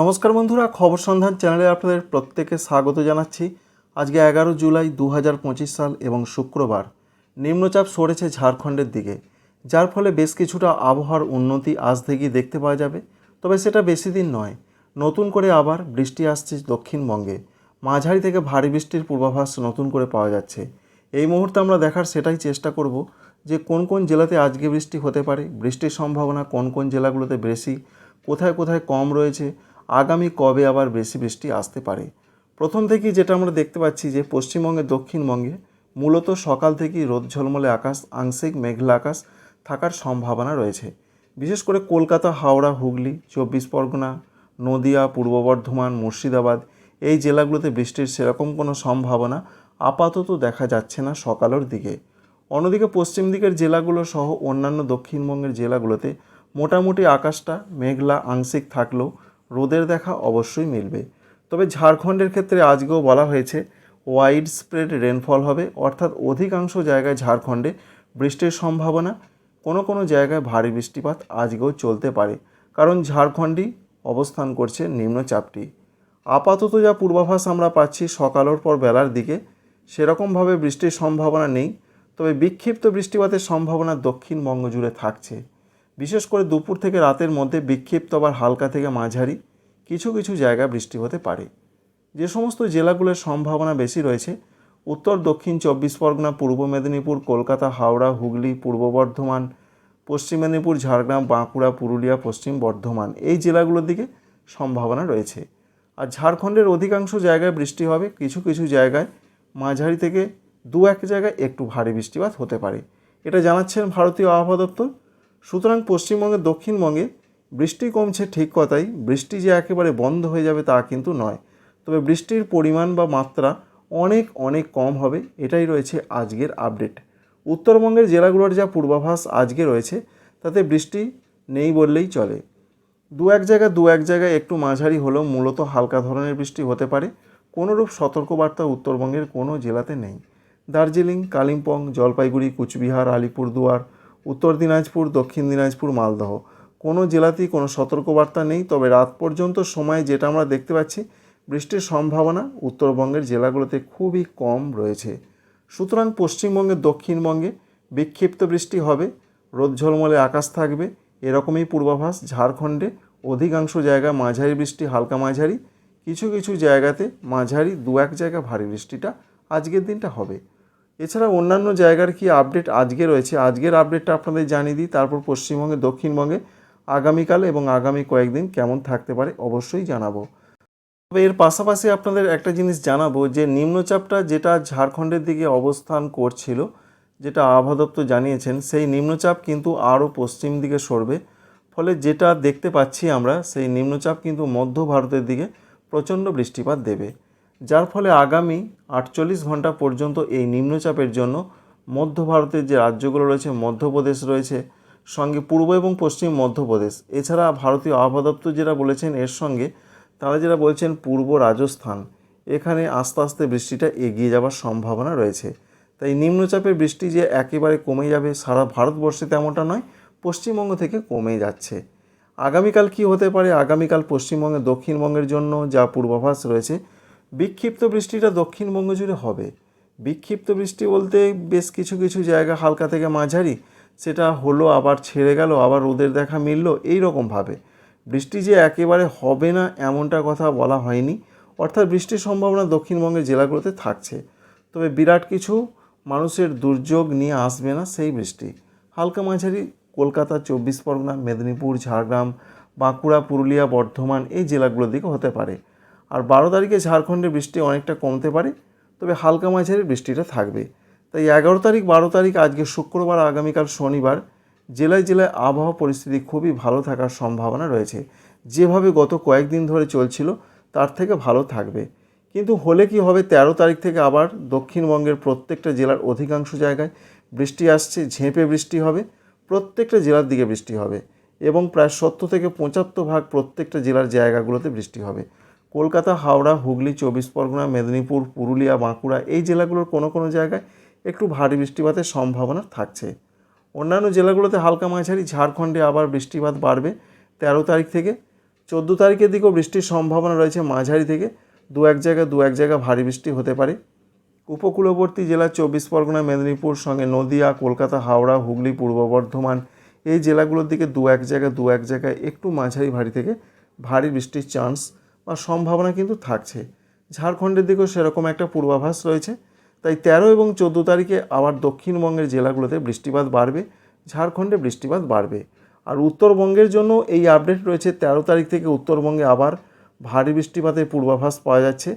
নমস্কার বন্ধুরা, খবর সন্ধান চ্যানেলে আপনাদের প্রত্যেকে স্বাগত জানাচ্ছি। আজকে এগারো জুলাই দু হাজার পঁচিশ সাল এবং শুক্রবার। নিম্নচাপ সরেছে ঝাড়খণ্ডের দিকে, যার ফলে বেশ কিছুটা আবহাওয়ার উন্নতি আজ থেকেই দেখতে পাওয়া যাবে। তবে সেটা বেশি দিন নয়, নতুন করে আবার বৃষ্টি আসছে দক্ষিণবঙ্গে। মাঝারি থেকে ভারী বৃষ্টির পূর্বাভাস নতুন করে পাওয়া যাচ্ছে। এই মুহূর্তে আমরা দেখার সেটাই চেষ্টা করব যে কোন কোন জেলাতে আজকে বৃষ্টি হতে পারে, বৃষ্টির সম্ভাবনা কোন কোন জেলাগুলোতে বেশি, কোথায় কোথায় কম রয়েছে আগামী কবে আবার বেশি বৃষ্টি আসতে পারে? প্রথম থেকেই যেটা আমরা দেখতে পাচ্ছি যে পশ্চিমবঙ্গে, দক্ষিণবঙ্গে মূলত সকাল থেকেই রোদ ঝলমলে আকাশ, আংশিক মেঘলা আকাশ থাকার সম্ভাবনা রয়েছে। বিশেষ করে কলকাতা, হাওড়া, হুগলি, চব্বিশ পরগনা, নদিয়া, পূর্ব বর্ধমান, মুর্শিদাবাদ এই জেলাগুলোতে বৃষ্টির সেরকম কোনো সম্ভাবনা আপাতত দেখা যাচ্ছে না সকালের দিকে। অন্যদিকে পশ্চিম দিকের জেলাগুলো সহ অন্যান্য দক্ষিণবঙ্গের জেলাগুলোতে মোটামুটি আকাশটা মেঘলা, আংশিক থাকলেও রোদের দেখা অবশ্যই মিলবে। তবে ঝাড়খণ্ডের ক্ষেত্রে আজকেও বলা হয়েছে, ওয়াইড স্প্রেড রেনফল হবে, অর্থাৎ অধিকাংশ জায়গায় ঝাড়খণ্ডে বৃষ্টির সম্ভাবনা। কোনো কোনো জায়গায় ভারী বৃষ্টিপাত আজকেও চলতে পারে, কারণ ঝাড়খণ্ডই অবস্থান করছে নিম্নচাপটি। আপাতত যা পূর্বাভাস আমরা পাচ্ছি সকালের পর বেলার দিকে, সেরকমভাবে বৃষ্টির সম্ভাবনা নেই, তবে বিক্ষিপ্ত বৃষ্টিপাতের সম্ভাবনা দক্ষিণবঙ্গ জুড়ে থাকছে। বিশেষ করে দুপুর থেকে রাতের মধ্যে বিক্ষিপ্ত আবার হালকা থেকে মাঝারি কিছু কিছু জায়গায় বৃষ্টি হতে পারে। যে সমস্ত জেলাগুলোর সম্ভাবনা বেশি রয়েছে, উত্তর, দক্ষিণ চব্বিশ পরগনা, পূর্ব মেদিনীপুর, কলকাতা, হাওড়া, হুগলি, পূর্ব বর্ধমান, পশ্চিম মেদিনীপুর, ঝাড়গ্রাম, বাঁকুড়া, পুরুলিয়া, পশ্চিম বর্ধমান এই জেলাগুলোর দিকে সম্ভাবনা রয়েছে। আর ঝাড়খণ্ডের অধিকাংশ জায়গায় বৃষ্টি হবে, কিছু কিছু জায়গায় মাঝারি থেকে দু এক জায়গায় একটু ভারী বৃষ্টিপাত হতে পারে। এটা জানাচ্ছেন ভারতীয় আবহাওয়া দপ্তর। সুতরাং পশ্চিমবঙ্গের দক্ষিণবঙ্গে বৃষ্টি কমছে ঠিক কথাই, বৃষ্টি যে একেবারে বন্ধ হয়ে যাবে তা কিন্তু নয়। তবে বৃষ্টির পরিমাণ বা মাত্রা অনেক অনেক কম হবে, এটাই রয়েছে আজকের আপডেট। উত্তরবঙ্গের জেলাগুলোর যা পূর্বাভাস আজকে রয়েছে, তাতে বৃষ্টি নেই বললেই চলে। দু এক জায়গায়, দু এক জায়গায় একটু মাঝারি হলেও মূলত হালকা ধরনের বৃষ্টি হতে পারে। কোনোরূপ সতর্কবার্তা উত্তরবঙ্গের কোনো জেলাতে নেই। দার্জিলিং, কালিম্পং, জলপাইগুড়ি, কুচবিহার, আলিপুরদুয়ার উত্তর দিনাজপুর, দক্ষিণ দিনাজপুর, মালদহ। কোনো জেলাতেই কোনো সতর্কবার্তা নেই, তবে রাত পর্যন্ত সময়ে যেটা আমরা দেখতে পাচ্ছি, বৃষ্টির সম্ভাবনা উত্তরবঙ্গের জেলাগুলোতে খুবই কম রয়েছে। সুতরাং পশ্চিমবঙ্গের দক্ষিণবঙ্গে বিক্ষিপ্ত বৃষ্টি হবে, রোদ ঝলমলে আকাশ থাকবে, এরকমই পূর্বাভাস ঝাড়খণ্ডে। অধিকাংশ জায়গায় মাঝারি বৃষ্টি, হালকা মাঝারি। কিছু কিছু জায়গাতে মাঝারি দু এক জায়গা ভারী বৃষ্টিটা আজকের দিনটা হবে। এছাড়া অন্যান্য জায়গার কি আপডেট আজকে রয়েছে? আজকের আপডেটটা আপনাদের জানিয়ে দিই। তারপর পশ্চিমবঙ্গে, দক্ষিণবঙ্গে আগামীকাল এবং আগামী কয়েকদিন কেমন থাকতে পারে অবশ্যই জানাব। তবে এর পাশাপাশি আপনাদের একটা জিনিস জানাব যে, নিম্নচাপটা যেটা ঝাড়খণ্ডের দিকে অবস্থান করছিল, যেটা আবহাওয়া দপ্তর জানিয়েছেন, সেই নিম্নচাপ কিন্তু আরও পশ্চিম দিকে সরবে। ফলে যেটা দেখতে পাচ্ছি আমরা, সেই নিম্নচাপ কিন্তু মধ্য ভারতের দিকে প্রচণ্ড বৃষ্টিপাত দেবে। যার ফলে আগামী আটচল্লিশ ঘণ্টা পর্যন্ত এই নিম্নচাপের জন্য মধ্য ভারতের যে রাজ্যগুলো রয়েছে, মধ্যপ্রদেশ রয়েছে, সঙ্গে পূর্ব এবং পশ্চিম মধ্যপ্রদেশ। এছাড়া ভারতীয় আবহাওয়া দপ্তর যেটা বলেছেন, এর সঙ্গে তারা যেটা বলছেন, পূর্ব রাজস্থান। এখানে আস্তে আস্তে বৃষ্টিটা এগিয়ে যাওয়ার সম্ভাবনা রয়েছে। তাই নিম্নচাপের বৃষ্টি যে একেবারে কমে যাবে, সারা ভারতবর্ষে তেমনটা নয়, পশ্চিমবঙ্গ থেকে কমে যাচ্ছে। আগামীকাল কি হতে পারে? আগামীকাল পশ্চিমবঙ্গে, দক্ষিণবঙ্গের জন্য যা পূর্বাভাস রয়েছে বিক্ষিপ্ত বৃষ্টিটা দক্ষিণবঙ্গ জুড়ে হবে। বিক্ষিপ্ত বৃষ্টি বলতে বেশ কিছু কিছু জায়গা হালকা থেকে মাঝারি, সেটা হলো, আবার ছেড়ে গেল, আবার রোদের দেখা মিলল এই রকমভাবে বৃষ্টি যে একেবারে হবে না এমনটা কথা বলা হয়নি। অর্থাৎ বৃষ্টির সম্ভাবনা দক্ষিণবঙ্গের জেলাগুলোতে থাকছে। তবে বিরাট কিছু মানুষের দুর্যোগ নিয়ে আসবে না সেই বৃষ্টি। হালকা মাঝারি কলকাতা, চব্বিশ পরগনা, মেদিনীপুর, ঝাড়গ্রাম, বাঁকুড়া, পুরুলিয়া, বর্ধমান এই জেলাগুলোর দিকে হতে পারে। আর বারো তারিখে ঝাড়খণ্ডে বৃষ্টি অনেকটা কমতে পারে, তবে হালকা মাঝারি বৃষ্টিটা থাকবে। তাই এগারো তারিখ, বারো তারিখ, আজকে শুক্রবার, আগামীকাল শনিবার, জেলায় জেলায় আবহাওয়া পরিস্থিতি খুবই ভালো থাকার সম্ভাবনা রয়েছে। যেভাবে গত কয়েকদিন ধরে চলছিল, তার থেকে ভালো থাকবে। কিন্তু হলে কি হবে, তেরো তারিখ থেকে আবার দক্ষিণবঙ্গের প্রত্যেকটা জেলার অধিকাংশ জায়গায় বৃষ্টি আসছে, ঝেঁপে বৃষ্টি হবে, প্রত্যেকটা জেলার দিকে বৃষ্টি হবে এবং প্রায় সত্তর থেকে পঁচাত্তর ভাগ প্রত্যেকটা জেলার জায়গাগুলোতে বৃষ্টি হবে। কলকাতা, হাওড়া, হুগলি, চব্বিশ পরগনা, মেদিনীপুর, পুরুলিয়া, বাঁকুড়া এই জেলাগুলোর কোনো কোনো জায়গায় একটু ভারী বৃষ্টিপাতের সম্ভাবনা থাকছে। অন্যান্য জেলাগুলোতে হালকা মাঝারি ঝাড়খণ্ডে আবার বৃষ্টিপাত বাড়বে তেরো তারিখ থেকে। চোদ্দ তারিখের দিকেও বৃষ্টির সম্ভাবনা রয়েছে মাঝারি থেকে। দু এক জায়গায় দু এক জায়গায় ভারী বৃষ্টি হতে পারে। উপকূলবর্তী জেলা চব্বিশ পরগনা, মেদিনীপুর, সঙ্গে নদিয়া, কলকাতা, হাওড়া, হুগলি, পূর্ব বর্ধমান এই জেলাগুলোর দিকে দু এক জায়গায় দু এক জায়গায় একটু মাঝারি ভারী থেকে ভারী বৃষ্টির চান্স বা সম্ভাবনা কিন্তু থাকছে। ঝাড়খণ্ডের দিকেও সেরকম একটা পূর্বাভাস রয়েছে। তাই তেরো এবং চোদ্দ তারিখে আবার দক্ষিণবঙ্গের জেলাগুলোতে বৃষ্টিপাত বাড়বে, ঝাড়খণ্ডে বৃষ্টিপাত বাড়বে। আর উত্তরবঙ্গের জন্য এই আপডেট রয়েছে, তেরো তারিখ থেকে উত্তরবঙ্গে আবার ভারী বৃষ্টিপাতের পূর্বাভাস পাওয়া যাচ্ছে।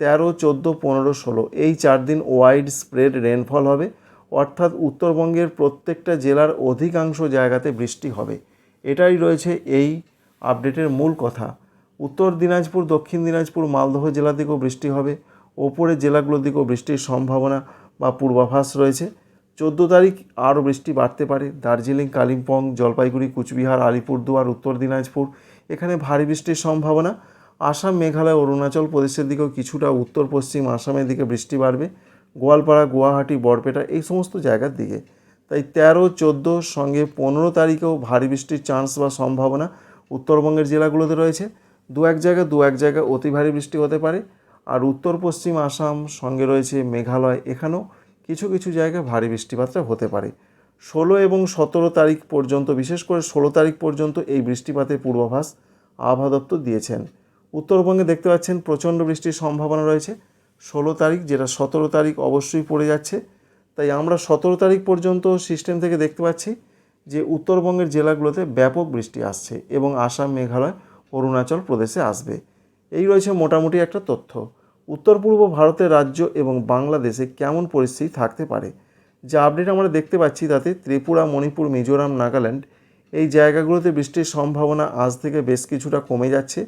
তেরো, চোদ্দ, পনেরো, ষোলো, এই চার দিন ওয়াইড স্প্রেড রেনফল হবে। অর্থাৎ উত্তরবঙ্গের প্রত্যেকটা জেলার অধিকাংশ জায়গাতে বৃষ্টি হবে। এটাই রয়েছে এই আপডেটের মূল কথা। উত্তর দিনাজপুর, দক্ষিণ দিনাজপুর, মালদহ জেলা দিকেও বৃষ্টি হবে। ওপরের জেলাগুলোর দিকেও বৃষ্টির সম্ভাবনা বা পূর্বাভাস রয়েছে। চোদ্দ তারিখ আরও বৃষ্টি বাড়তে পারে। দার্জিলিং, কালিম্পং, জলপাইগুড়ি, কুচবিহার, আলিপুরদুয়ার, উত্তর দিনাজপুর, এখানে ভারী বৃষ্টির সম্ভাবনা। আসাম, মেঘালয়, অরুণাচল প্রদেশের দিকেও কিছুটা উত্তর, পশ্চিম, আসামের দিকে বৃষ্টি বাড়বে। গোয়ালপাড়া, গুয়াহাটি, বরপেটা এই সমস্ত জায়গার দিকে। তাই তেরো চোদ্দোর সঙ্গে পনেরো তারিখেও ভারী বৃষ্টির চান্স বা সম্ভাবনা উত্তরবঙ্গের জেলাগুলোতে রয়েছে। দু এক জায়গায় দু এক জায়গায় অতি ভারী বৃষ্টি হতে পারে। আর উত্তর, পশ্চিম আসাম সঙ্গে রয়েছে মেঘালয়। এখানেও কিছু কিছু জায়গায় ভারী বৃষ্টিপাতটা হতে পারে। ষোলো এবং সতেরো তারিখ পর্যন্ত, বিশেষ করে ষোলো তারিখ পর্যন্ত এই বৃষ্টিপাতের পূর্বাভাস আবহাওয়া দপ্তর দিয়েছেন। উত্তরবঙ্গে দেখতে পাচ্ছেন প্রচণ্ড বৃষ্টির সম্ভাবনা রয়েছে। ষোলো তারিখ, যেটা সতেরো তারিখ অবশ্যই পড়ে যাচ্ছে। তাই আমরা সতেরো তারিখ পর্যন্ত সিস্টেম থেকে দেখতে পাচ্ছি যে উত্তরবঙ্গের জেলাগুলোতে ব্যাপক বৃষ্টি আসছে এবং আসাম, মেঘালয় অরুণাচল প্রদেশে আসবে। এই রয়েছে মোটামুটি একটা তথ্য। উত্তর পূর্ব ভারতের রাজ্য এবং বাংলাদেশে কেমন পরিস্থিতি থাকতে পারে? যে আপডেট আমরা দেখতে পাচ্ছি তাতে ত্রিপুরা, মণিপুর, মিজোরাম, নাগাল্যান্ড এই জায়গাগুলোতে বৃষ্টির সম্ভাবনা আজ থেকে বেশ কিছুটা কমে যাচ্ছে।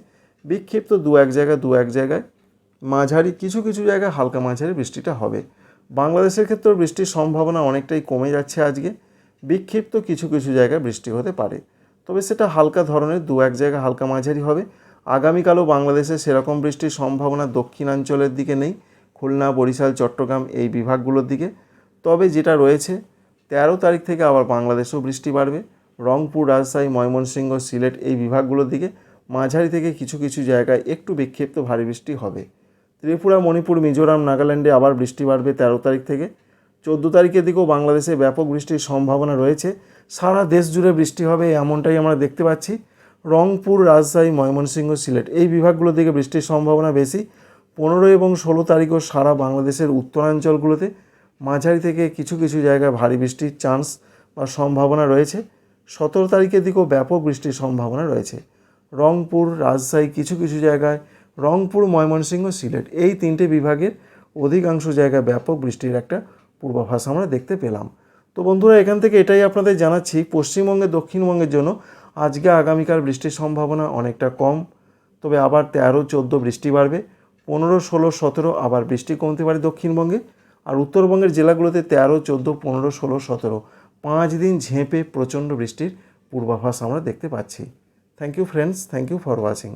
বিক্ষিপ্ত দু এক জায়গায় দু এক জায়গায়। মাঝারি কিছু কিছু জায়গায় হালকা মাঝারি বৃষ্টিটা হবে। বাংলাদেশের ক্ষেত্রেও বৃষ্টির সম্ভাবনা অনেকটাই কমে যাচ্ছে আজকে। বিক্ষিপ্ত কিছু কিছু জায়গায় বৃষ্টি হতে পারে। তবে সেটা হালকা ধরনের, দু এক জায়গায় হালকা মাঝারি হবে। আগামীকালও বাংলাদেশে সেরকম বৃষ্টির সম্ভাবনা দক্ষিণাঞ্চলের দিকে নেই, খুলনা, বরিশাল, চট্টগ্রাম এই বিভাগগুলোর দিকে। তবে যেটা রয়েছে, তেরো তারিখ থেকে আবার বাংলাদেশেও বৃষ্টি বাড়বে। রংপুর, রাজশাহী, ময়মনসিংহ, সিলেট এই বিভাগগুলোর দিকে মাঝারি থেকে কিছু কিছু জায়গায় একটু বিক্ষিপ্ত ভারী বৃষ্টি হবে। ত্রিপুরা, মণিপুর, মিজোরাম, নাগাল্যান্ডে আবার বৃষ্টি বাড়বে তেরো তারিখ থেকে। চোদ্দ তারিখের দিকেও বাংলাদেশে ব্যাপক বৃষ্টির সম্ভাবনা রয়েছে। সারা দেশ জুড়ে বৃষ্টি হবে, এমনটাই আমরা দেখতে পাচ্ছি। রংপুর, রাজশাহী, ময়মনসিংহ, সিলেট এই বিভাগগুলোর দিকে বৃষ্টির সম্ভাবনা বেশি। পনেরো এবং ষোলো তারিখও সারা বাংলাদেশের উত্তরাঞ্চলগুলোতে। মাঝারি থেকে কিছু কিছু জায়গায় ভারী বৃষ্টির চান্স বা সম্ভাবনা রয়েছে। সতেরো তারিখের দিকেও ব্যাপক বৃষ্টির সম্ভাবনা রয়েছে। রংপুর, রাজশাহী কিছু কিছু জায়গায়, রংপুর, ময়মনসিংহ, সিলেট এই তিনটে বিভাগের অধিকাংশ জায়গায় ব্যাপক বৃষ্টির একটা পূর্বাভাস আমরা দেখতে পেলাম। তো বন্ধুরা, এখান থেকে এটাই আপনাদের জানাচ্ছি। পশ্চিমবঙ্গে, দক্ষিণবঙ্গের জন্য আজকে আগামীকাল বৃষ্টির সম্ভাবনা অনেকটা কম, তবে আবার তেরো, চোদ্দ বৃষ্টি বাড়বে। পনেরো, ষোলো, সতেরো আবার বৃষ্টি কমতে পারে দক্ষিণবঙ্গে। আর উত্তরবঙ্গের জেলাগুলোতে তেরো, চোদ্দ, পনেরো, ষোলো, সতেরো, পাঁচ দিন ঝেঁপে প্রচণ্ড বৃষ্টির পূর্বাভাস আমরা দেখতে পাচ্ছি। Thank you friends thank you for watching